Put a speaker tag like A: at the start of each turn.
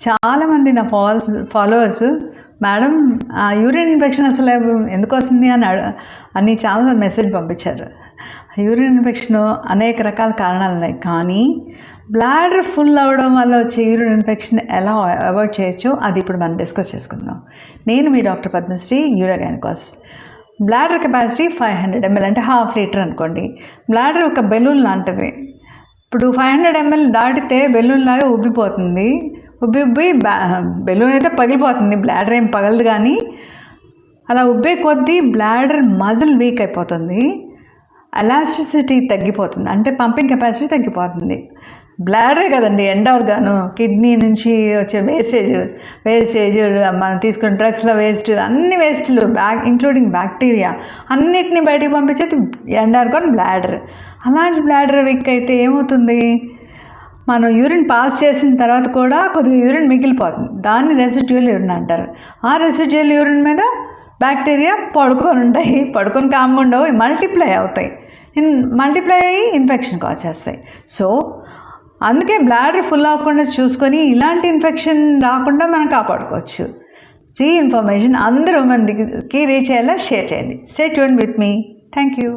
A: చాలామంది నా follows followers madam ఆ యూరిన్ ఇన్ఫెక్షన్ అసలు ఎందుకు వస్తుంది? అని అని చాలా మెసేజ్ పంపించారు. యూరిన్ ఇన్ఫెక్షన్ అనేక రకాల కారణాలు ఉన్నాయి. కానీ బ్లాడర్ ఫుల్ అవ్వడం వల్ల వచ్చే యూరిన్ ఇన్ఫెక్షన్ ఎలా అవాయిడ్ చేయొచ్చో అది ఇప్పుడు మనం డిస్కస్ చేసుకుందాం. నేను మీ doctor Padmashri యూరోగైనకాస్ bladder capacity five hundred ML అంటే హాఫ్ లీటర్ అనుకోండి. బ్లాడర్ ఒక బెలూన్ లాంటిది. ఇప్పుడు ఫైవ్ హండ్రెడ్ ఎంఎల్ దాటితే బెలూన్ లాగా ఉబ్బిపోతుంది ఉబ్బి ఉబ్బి బెలూన్ అయితే పగిలిపోతుంది బ్లాడర్ ఏం పగలదు కానీ అలా ఉబ్బే కొద్దీ బ్లాడర్ మజిల్ వీక్ అయిపోతుంది ఎలాస్టిసిటీ తగ్గిపోతుంది అంటే పంపింగ్ కెపాసిటీ తగ్గిపోతుంది. బ్లాడరే కదండి ఎండ్ ఆర్గాను కిడ్నీ నుంచి వచ్చే వేస్టేజ్ వేస్టేజ్ మనం తీసుకున్న డ్రగ్స్లో వేస్ట్ అన్ని వేస్ట్లు బ్యాక్ ఇంక్లూడింగ్ బ్యాక్టీరియా అన్నిటిని బయటికి పంపించేది ఎండ్ ఆర్గాన్ బ్లాడర్. అలాంటి బ్లాడర్ వీక్ అయితే ఏమవుతుంది? మనం యూరిన్ పాస్ చేసిన తర్వాత కూడా కొద్దిగా యూరిన్ మిగిలిపోతుంది. దాన్ని రెసిడ్యువల్ యూరిన్ అంటారు. ఆ రెసిడ్యువల్ యూరిన్ మీద బ్యాక్టీరియా పడుకొని ఉంటాయి. పడుకొని కాకుండా ఉండవు. మల్టిప్లై అవుతాయి. ఇన్ మల్టిప్లై అయ్యి ఇన్ఫెక్షన్ కాజ్ చేస్తాయి. సో అందుకే బ్లాడర్ ఫుల్ అవ్వకుండా చూసుకొని ఇలాంటి ఇన్ఫెక్షన్ రాకుండా మనం కాపాడుకోవచ్చు. ఈ ఇన్ఫర్మేషన్ అందరూ మనకి రీచ్ అయ్యేలా షేర్ చేయండి. Stay tuned with me thank you